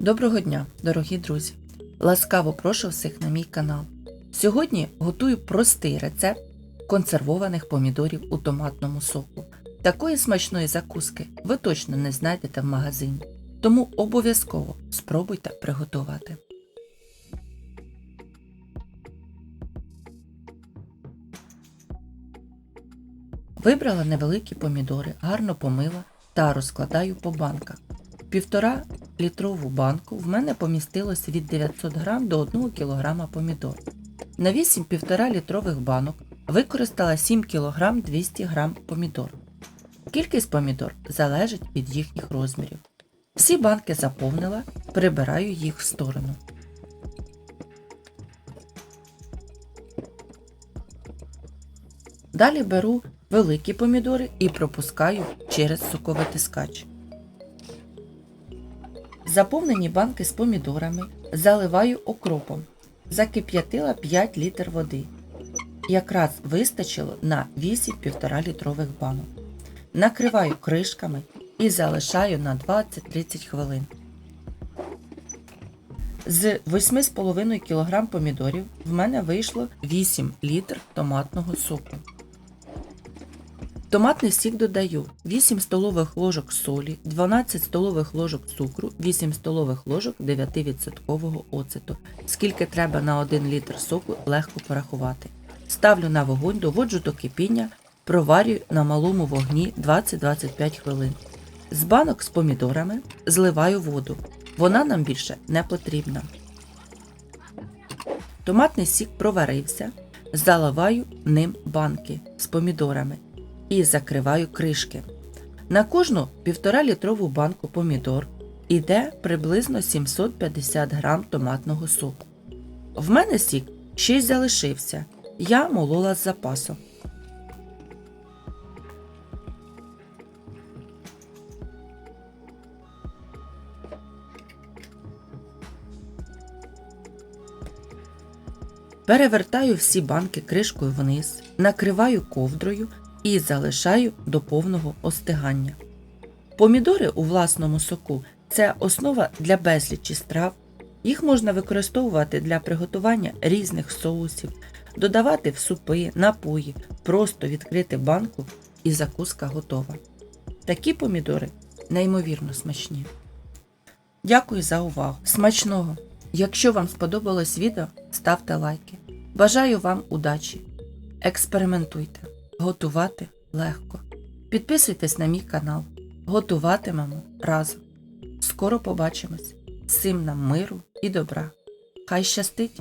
Доброго дня, дорогі друзі! Ласкаво прошу всіх на мій канал. Сьогодні готую простий рецепт консервованих помідорів у томатному соку. Такої смачної закуски ви точно не знайдете в магазині, тому обов'язково спробуйте приготувати. Вибрала невеликі помідори, гарно помила та розкладаю по банках. Півтора літрову банку в мене помістилось від 900 г до 1 кг помідор. На 8 1,5 літрових банок використала 7 кг 200 г помідор. Кількість помідор залежить від їхніх розмірів. Всі банки заповнила, прибираю їх в сторону. Далі беру великі помідори і пропускаю через соковитискач. Заповнені банки з помідорами заливаю окропом. Закип'ятила 5 літр води. Якраз вистачило на 8 1,5 літрових банок. Накриваю кришками і залишаю на 20-30 хвилин. З 8,5 кг помідорів в мене вийшло 8 літр томатного соку. Томатний сік додаю 8 столових ложок солі, 12 столових ложок цукру, 8 столових ложок 9% оцету. Скільки треба на 1 літр соку, легко порахувати. Ставлю на вогонь, доводжу до кипіння, проварюю на малому вогні 20-25 хвилин. З банок з помідорами зливаю воду. Вона нам більше не потрібна. Томатний сік проварився, заливаю ним банки з помідорами і закриваю кришки. На кожну 1,5 літрову банку помідор іде приблизно 750 г томатного соку. В мене сік ще й залишився. Я молола з запасом. Перевертаю всі банки кришкою вниз, накриваю ковдрою і залишаю до повного остигання. Помідори у власному соку це основа для безлічі страв. Їх можна використовувати для приготування різних соусів, додавати в супи, напої, просто відкрити банку і закуска готова. Такі помідори неймовірно смачні. Дякую за увагу. Смачного! Якщо вам сподобалось відео, ставте лайки. Бажаю вам удачі! Експериментуйте! Готувати легко. Підписуйтесь на мій канал. Готуватимемо разом. Скоро побачимось. Всім нам миру і добра. Хай щастить!